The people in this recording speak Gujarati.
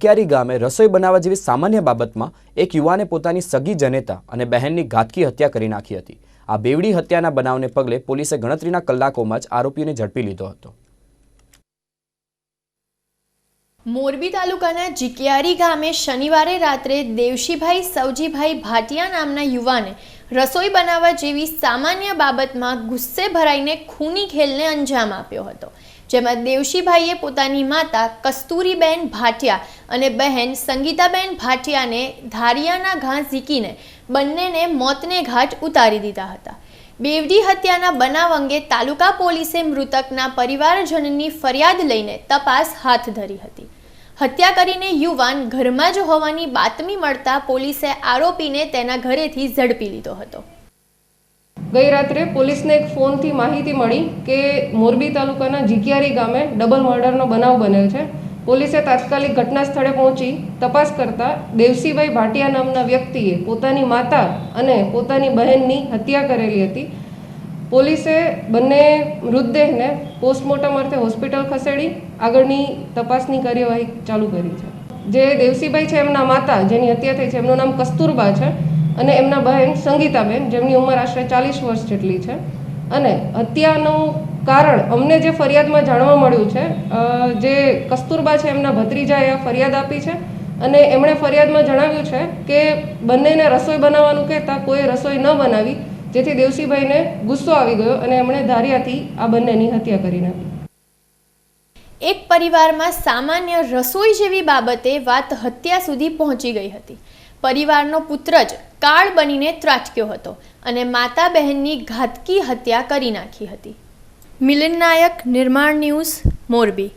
ક્યારી ગામે રસોઈ બનાવવા જેવી સામાન્ય બાબતમાં એક યુવાને પોતાની સગી જનેતા અને બહેનની ઘાતકી હત્યા કરી નાખી હતી. આ બેવડી હત્યાના બનાવને પગલે પોલીસે ગણતરીના કલાકોમાં જ આરોપીને ઝડપી લીધો હતો. મોરબી તાલુકાના જીકિયારી ગામે શનિવારે રાત્રે દેવશીભાઈ સવજીભાઈ ભાટિયા નામના યુવાને રસોઈ બનાવવા જેવી સામાન્ય બાબતમાં ગુસ્સે ભરાઈને ખૂની ખેલને અંજામ આપ્યો હતો. જેમાં દેવશીભાઈએ પોતાની માતા કસ્તુરીબેન ભાટિયા અને બહેન સંગીતાબેન ભાટિયાને ધારિયાના ઘા ઝીકીને બંનેને મોતને ઘાટ ઉતારી દીધા હતા. બેવડી હત્યાના બનાવ અંગે તાલુકા પોલીસે મૃતકના પરિવારજનની ફરિયાદ લઈને તપાસ હાથ ધરી હતી. હત્યા કરીને યુવાન ઘરમાં જ હોવાની બાતમી મળતા પોલીસે આરોપીને તેના ઘરેથી ઝડપી લીધો હતો. ગઈ રાત્રે પોલીસને એક ફોનથી માહિતી મળી કે મોરબી તાલુકાના જીકિયારી ગામે ડબલ મર્ડરનો બનાવ બન્યો છે. પોલીસે તાત્કાલિક ઘટના સ્થળે પહોંચી તપાસ કરતા દેવસીભાઈ ભાટિયા નામના વ્યક્તિએ પોતાની માતા અને પોતાની બહેનની હત્યા કરેલી હતી. પોલીસે બંને મૃતદેહને પોસ્ટમોર્ટમ અર્થે હોસ્પિટલ ખસેડી આગળની તપાસની કાર્યવાહી ચાલુ કરી છે. જે દેવસીભાઈ છે એમના માતા, જેની હત્યા થઈ છે, એમનું નામ કસ્તુરબા છે અને એમના બહેન સંગીતાબેન, જેમની ઉંમર આશરે ચાલીસ વર્ષ જેટલી છે. અને હત્યાનું કારણ અમને જે ફરિયાદમાં જાણવા મળ્યું છે જે કસ્તુરબા છે એમના ભત્રીજાએ ફરિયાદ આપી છે અને એમણે ફરિયાદમાં જણાવ્યું છે કે બંનેને રસોઈ બનાવવાનું કહેતા કોઈ રસોઈ ન બનાવી, જેથી દેવસીભાઈને ગુસ્સો આવી ગયો અને એમણે ધારિયાથી આ બંનેની હત્યા કરી નાખી. એક પરિવારમાં સામાન્ય રસોઈ જેવી બાબતે વાત હત્યા સુધી પહોંચી ગઈ હતી. પરિવારનો પુત્ર જ કાળ બનીને ત્રાટક્યો હતો અને માતા બહેનની ઘાતકી હત્યા કરી નાખી હતી. મિલન નાયક નિર્માણ ન્યૂઝ મોરબી.